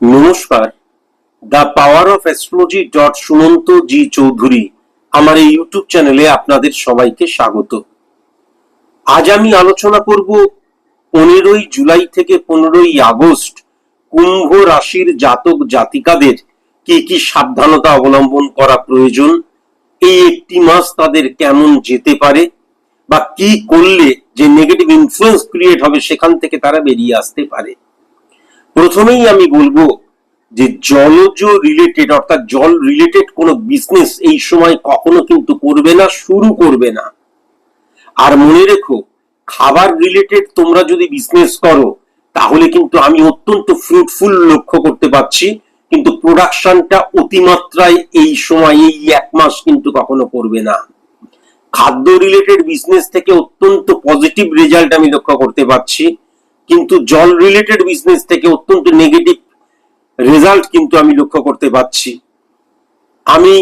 নমস্কার। The power of astrology dot Sumanta G Chowdhury আমার এই ইউটিউব চ্যানেলে আপনাদের সবাইকে স্বাগত। আজ আমি আলোচনা করব পনেরোই জুলাই থেকে পনেরোই আগস্ট কুম্ভ রাশির জাতক জাতিকাদের কি কি সাবধানতা অবলম্বন করা প্রয়োজন, এই একটি মাস তাদের কেমন যেতে পারে বা কি করলে যে নেগেটিভ ইনফ্লুয়েন্স ক্রিয়েট হবে সেখান থেকে তারা বেরিয়ে আসতে পারে। প্রথমেই আমি বলব যে জলজ রিলেটেড অর্থাৎ জল রিলেটেড কোনো বিজনেস এই সময় কখনো কিন্তু করবে না, শুরু করবে না। আর মনে রেখো, খাবার রিলেটেড তোমরা যদি বিজনেস করো, তাহলে কিন্তু আমি অত্যন্ত ফ্রুটফুল লক্ষ্য করতে পারছি, কিন্তু প্রোডাকশনটা অতিমাত্রায় এই সময়, এই এক মাস কিন্তু কখনো করবে না। খাদ্য রিলেটেড বিজনেস থেকে অত্যন্ত পজিটিভ রেজাল্ট আমি লক্ষ্য করতে পারছি। কিন্তু জল রিলেটেড বিজনেস থেকে অত্যন্ত নেগেটিভ রেজাল্ট কিন্তু আমি লক্ষ্য করতে পারছি। আমি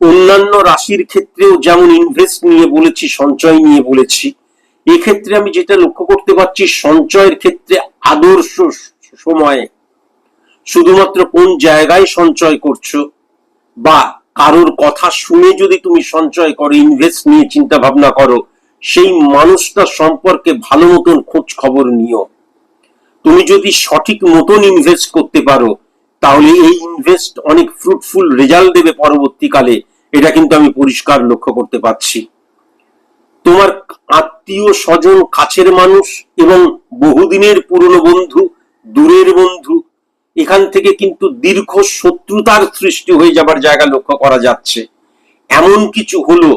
অন্যান্য রাশির ক্ষেত্রেও যেমন ইনভেস্ট নিয়ে বলেছি, সঞ্চয় নিয়ে বলেছি, এক্ষেত্রে আমি যেটা লক্ষ্য করতে পারছি, সঞ্চয়ের ক্ষেত্রে আদর্শ সময়ে শুধুমাত্র কোন জায়গায় সঞ্চয় করছ বা কারোর কথা শুনে যদি তুমি সঞ্চয় করো ইনভেস্ট নিয়ে চিন্তা ভাবনা করো সেই মানুষটা সম্পর্কে ভালো মতন খোঁজ খবর নিও। তুমি যদি সঠিক মতন ইনভেস্ট করতে পারো, তাহলে এই ইনভেস্ট অনেক ফ্রুটফুল রেজাল্ট দেবে পরবর্তীকালে। এটা কিন্তু আমি পরিষ্কার লক্ষ্য করতে পারছি। তোমার আত্মীয় স্বজন কাছের মানুষ এবং বহুদিনের পুরনো বন্ধু, দূরের বন্ধু, এখান থেকে কিন্তু দীর্ঘ শত্রুতার সৃষ্টি হয়ে যাবার জায়গা লক্ষ্য করা যাচ্ছে। এমন কিছু হলো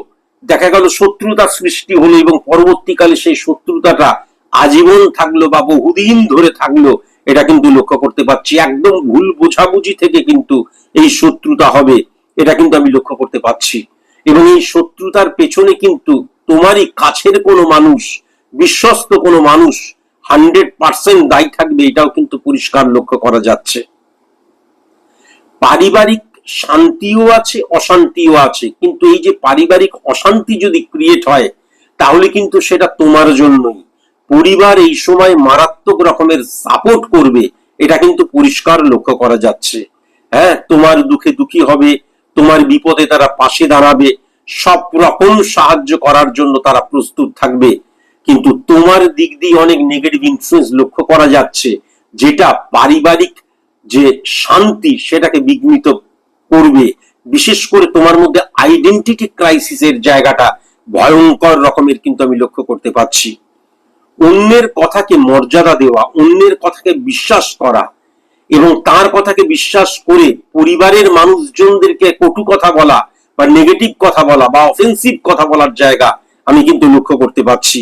দেখা গেল শত্রুতার সৃষ্টি হলো এবং পরবর্তীকালে সেই শত্রুতাটা আজীবন থাকল বা বহুদিন ধরে থাকল, এটা কিন্তু লক্ষ্য করতে পারছি। একদম ভুল বোঝাবুঝি থেকে কিন্তু এই শত্রুতা হবে, এটা কিন্তু আমি লক্ষ্য করতে পারছি। এবং এই শত্রুতার পেছনে কিন্তু তোমারই কাছের কোনো মানুষ, বিশ্বস্ত কোনো মানুষ হান্ড্রেড পার্সেন্ট দায়ী থাকবে, এটাও কিন্তু পরিষ্কার লক্ষ্য করা যাচ্ছে। পারিবারিক শান্তিও আছে, অশান্তিও আছে। কিন্তু এই যে পারিবারিক অশান্তি যদি ক্রিয়েট হয়, তাহলে কিন্তু সেটা তোমার জন্যই। পরিবার এই সময় মারাত্মক রকমের সাপোর্ট করবে, এটা কিন্তু পরিষ্কার লক্ষ্য করা যাচ্ছে। হ্যাঁ তোমার দুঃখে দুঃখী হবে, তোমার বিপদে তারা পাশে দাঁড়াবে, সব রকম সাহায্য করার জন্য তারা প্রস্তুত থাকবে। কিন্তু তোমার দিক দিয়ে অনেক নেগেটিভ ইনফ্লুয়েন্স লক্ষ্য করা যাচ্ছে, যেটা পারিবারিক যে শান্তি, সেটাকে বিঘ্নিত করবে বিশেষ করে তোমার মধ্যে আইডেন্টিটি ক্রাইসিসের জায়গাটা ভয়ঙ্কর রকমের কিন্তু আমি লক্ষ্য করতে পারছি। অন্যের কথাকে মর্যাদা দেওয়া, অন্যের কথাকে বিশ্বাস করা এবং তার কথাকে বিশ্বাস করে পরিবারের মানুষজনদেরকে কটু কথা বলা বা নেগেটিভ কথা বলা বা অফেন্সিভ কথা বলার জায়গা আমি কিন্তু লক্ষ্য করতে পারছি।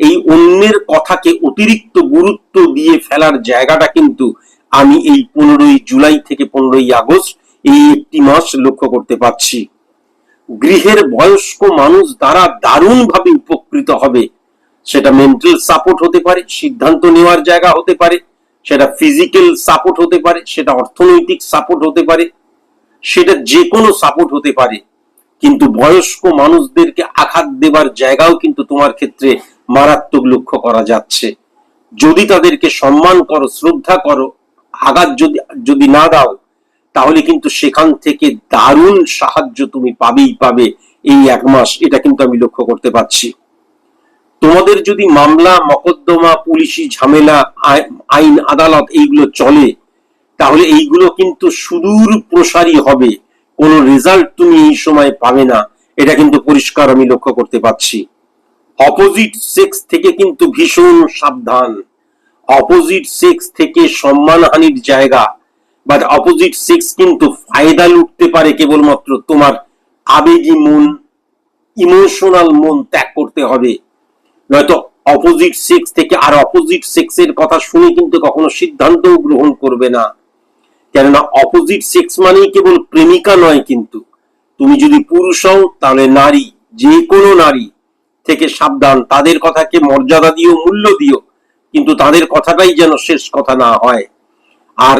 এই অন্যের কথাকে অতিরিক্ত গুরুত্ব দিয়ে ফেলার জায়গাটা কিন্তু আমি এই পনেরোই জুলাই থেকে পনেরোই আগস্ট এই একটি মাস লক্ষ্য করতে পারছি। গৃহের বয়স্ক মানুষ দ্বারা দারুণভাবে উপকৃত হবে। সেটা মেন্টাল সাপোর্ট হতে পারে, সিদ্ধান্ত নেওয়ার জায়গা হতে পারে, সেটা ফিজিক্যাল সাপোর্ট হতে পারে, সেটা অর্থনৈতিক সাপোর্ট হতে পারে, সেটা যে কোনো সাপোর্ট হতে পারে। কিন্তু বয়স্ক মানুষদেরকে আঘাত দেবার জায়গাও কিন্তু তোমার ক্ষেত্রে মারাত্মক লক্ষ্য করা যাচ্ছে। যদি তাদেরকে সম্মান করো, শ্রদ্ধা করো, আঘাত যদি যদি না দাও তাহলে কিন্তু সেখান থেকে দারুণ সাহায্য তুমি পাবেই পাবে এই এক মাস। এটা কিন্তু আমি লক্ষ্য করতে পারছি। তোমাদের যদি মামলা, মকদ্দমা, পুলিশি ঝামেলা, আই- আইন, আদালত এইগুলো চলে, তাহলে এইগুলো কিন্তু সুদূর প্রসারী হবে। কোনো রেজাল্ট তুমি এই সময় পাবে না। এটা কিন্তু পরিষ্কার আমি লক্ষ্য করতে পারছি। অপোজিট সেক্স থেকে কিন্তু ভীষণ সাবধান। অপোজিট সেক্স থেকে সম্মানহানির জায়গা। বাট অপোজিট সেক্স কিন্তু ফায়দা লুটতে পারে কেবলমাত্র তোমার আবেগী মন ইমোশনাল মন ত্যাগ করতে হবে। নয়তো অপোজিট সেক্স থেকে আর অপোজিট সেক্সের কথা শুনে কিন্তু কখনো সিদ্ধান্তও গ্রহণ করবে না। কেননা অপোজিট সেক্স মানেই কেবল প্রেমিকা নয় কিন্তু। তুমি যদি পুরুষ হও, তাহলে নারী যে কোনো নারী থেকে সাবধান। তাদের কথাকে মর্যাদা দিও, মূল্য দিও, কিন্তু তাদের কথাটাই যেন শেষ কথা না হয়। আর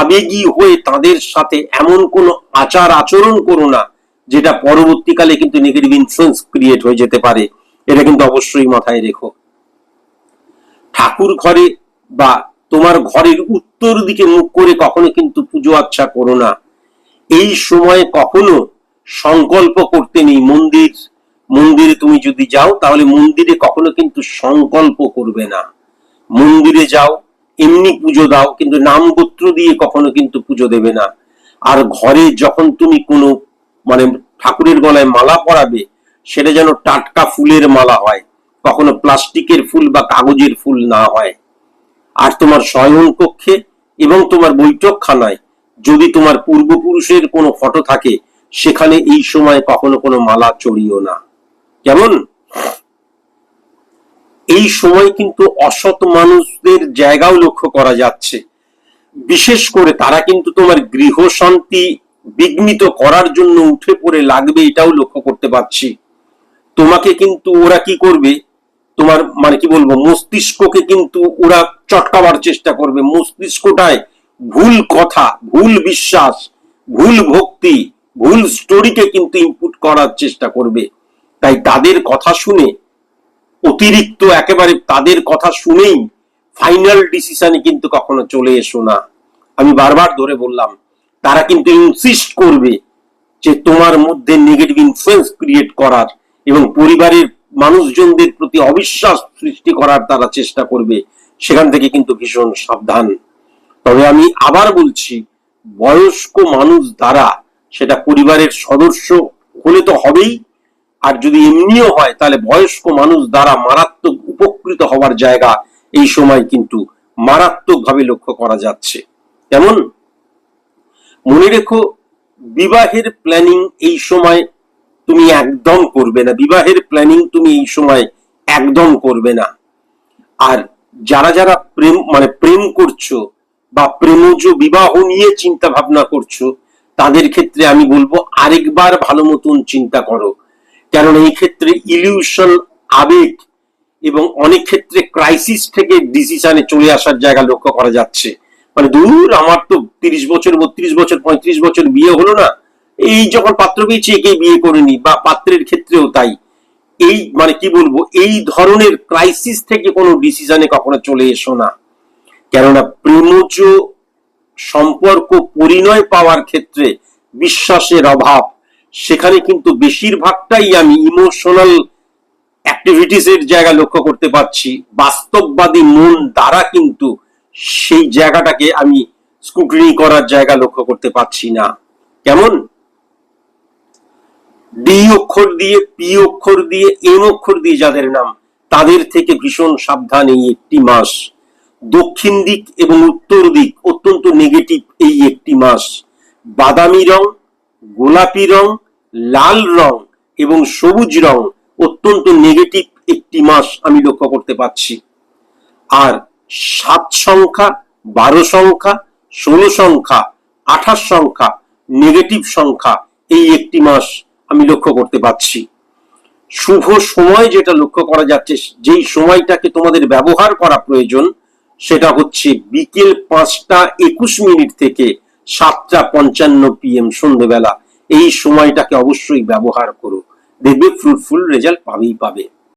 আবেগী হয়ে তাদের সাথে এমন কোনো আচার আচরণ করো না, যেটা পরবর্তীকালে কিন্তু নেগেটিভ ইনফ্লুয়েন্স ক্রিয়েট হয়ে যেতে পারে। এটা কিন্তু অবশ্যই মাথায় রেখো। ঠাকুর ঘরে বা তোমার ঘরের উত্তর দিকে মুখ করে কখনো কিন্তু পুজো আচ্ছা করো না। এই সময়ে কখনো সংকল্প করতে নেই মন্দির। মন্দিরে তুমি যদি যাও, তাহলে মন্দিরে কখনো কিন্তু সংকল্প করবে না। মন্দিরে যাও এমনি পুজো দাও, কিন্তু নাম গোত্র দিয়ে কখনো কিন্তু পুজো দেবে না। আর ঘরে যখন তুমি কোনো মানে ঠাকুরের গলায় মালা পরাবে, সেটা যেন টাটকা ফুলের মালা হয়। কখনো প্লাস্টিকের ফুল বা কাগজের ফুল না হয়। আর তোমার শয়ন কক্ষে এবং তোমার বৈঠকখানায় যদি তোমার পূর্বপুরুষের কোনো ফটো থাকে, সেখানে এই সময় কখনো কোনো মালা চড়িও না। কেমন? এই সময় কিন্তু অসৎ মানুষদের জায়গাও লক্ষ্য করা যাচ্ছে। বিশেষ করে তারা কিন্তু তোমার গৃহ শান্তি বিঘ্নিত করার জন্য উঠে পড়ে লাগবে এটাও লক্ষ্য করতে পারছি। তোমাকে কিন্তু ওরা কি করবে? তোমার মানে কি বলব? মস্তিষ্ককে কিন্তু ওরা চটকাবার চেষ্টা করবে। মস্তিষ্কটায় ভুল কথা, ভুল বিশ্বাস, ভুল ভক্তি, ভুল স্টোরিকে কিন্তু ইনপুট করার চেষ্টা করবে। তাই তাদের কথা শুনে অতিরিক্ত একেবারে তাদের কথা শুনেই ফাইনাল ডিসিশনে কিন্তু কখনো চলে এসো না। আমি বারবার ধরে বললাম, তারা কিন্তু ইনসিস্ট করবে যে তোমার মধ্যে নেগেটিভ ইনফ্লুয়েন্স ক্রিয়েট করার এবং পরিবারের মানুষজনদের প্রতি অবিশ্বাস সৃষ্টি করার তারা চেষ্টা করবে, সেখান থেকে কিন্তু ভীষণ সাবধান। তবে আমি আবার বলছি, বয়স্ক মানুষ দ্বারা সেটা পরিবারের সদস্য হলে তো হবেই আর যদি এমনিও হয়, তাহলে বয়স্ক মানুষ দ্বারা মারাত্মক উপকৃত হওয়ার জায়গা এই সময় কিন্তু মারাত্মকভাবে লক্ষ্য করা যাচ্ছে। কেমন? মনে রেখো, বিবাহের প্ল্যানিং এই সময় তুমি একদম করবে না। বিবাহের প্ল্যানিং তুমি এই সময় একদম করবে না। আর যারা যারা প্রেম মানে প্রেম করছ বা প্রেমজ বিবাহ নিয়ে চিন্তা ভাবনা করছ, তাদের ক্ষেত্রে আমি বলব, আরেকবার ভালো মতন চিন্তা করো। কারণ এই ক্ষেত্রে ইলিউশন, আবেগ এবং অনেক ক্ষেত্রে ক্রাইসিস থেকে ডিসিশনে চলে আসার জায়গা লক্ষ্য করা যাচ্ছে। মানে দূর, আমার তো তিরিশ বছর, বত্রিশ বছর, পঁয়ত্রিশ বছর বিয়ে হলো না। এই যখন পাত্র পেয়েছি, একেই বিয়ে করিনি, বা পাত্রের ক্ষেত্রেও তাই। এই মানে কি বলব, এই ধরনের ক্রাইসিস থেকে কোনো ডিসিশনে কখনো চলে এসো না। কেননা প্রেমজ সম্পর্ক পরিণয় পাওয়ার ক্ষেত্রে বিশ্বাসের অভাব সেখানে কিন্তু বেশিরভাগটাই আমি ইমোশনাল অ্যাক্টিভিটিস এর জায়গা লক্ষ্য করতে পারছি। বাস্তববাদী মন দ্বারা কিন্তু সেই জায়গাটাকে আমি স্কুটনি করার জায়গা লক্ষ্য করতে পারছি না। কেমন? ডি অক্ষর দিয়ে পি অক্ষর দিয়ে এম অক্ষর দিয়ে যাদের নাম, তাদের থেকে ভীষণ সাবধান এই একটি মাস। দক্ষিণ দিক এবং উত্তর দিক অত্যন্ত নেগেটিভ এই একটি মাস। বাদামি রং গোলাপি রং, লাল রং এবং সবুজ রং অত্যন্ত নেগেটিভ একটি মাস আমি লক্ষ্য করতে পারছি আর সাত সংখ্যা, বারো সংখ্যা, ষোলো সংখ্যা, আঠাশ সংখ্যা নেগেটিভ সংখ্যা এই একটি মাস আমি লক্ষ্য করতে পারছি শুভ সময় যেটা লক্ষ্য করা যাচ্ছে, যেই সময়টাকে তোমাদের ব্যবহার করা প্রয়োজন, সেটা হচ্ছে বিকেল পাঁচটা একুশ মিনিট থেকে সাতটা পঞ্চান্ন পিএম সন্ধ্যেবেলা এই সময়টাকে অবশ্যই ব্যবহার করো। দেখবে ফ্রুটফুল রেজাল্ট পাবেই পাবে।